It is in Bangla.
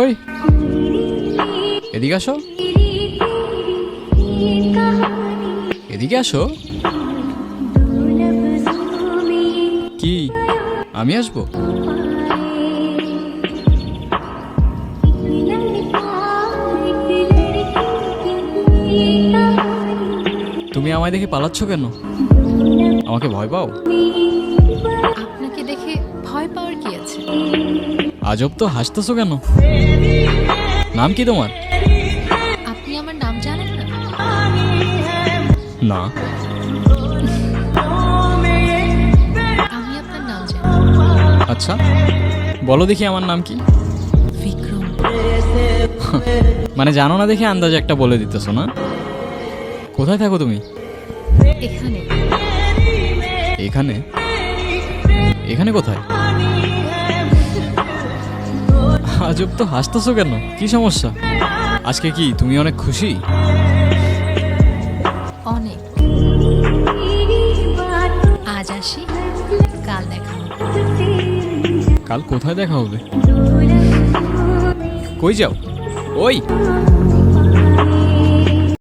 ওই। এদিকে আসো। এদিকে আসো। কি? আমি আসব? তুমি আমায় দেখে পালাচ্ছ কেন? আমাকে ভয় পাও? ভয় পাওয়ার কি আছে? আজব তো হাসতেছো কেন? নাম কি তোমার? আপনি আমার নাম জানেন না? না। আমি আপনার নাম জানি। আচ্ছা বলো দেখি আমার নাম কি। বিক্রম। মানে জানো না দেখে আন্দাজে একটা বলে দিতেছো না? কোথায় থাকো তুমি? এখানে। এখানে? এখানে কোথায়? আজব তো হাসতেছো কেন? কি সমস্যা? আজকে কি তুমি অনেক খুশি? অনেক। আজ আসি কাল দেখা হবে। কাল কোথায় দেখা হবে? কই যাও? ওই!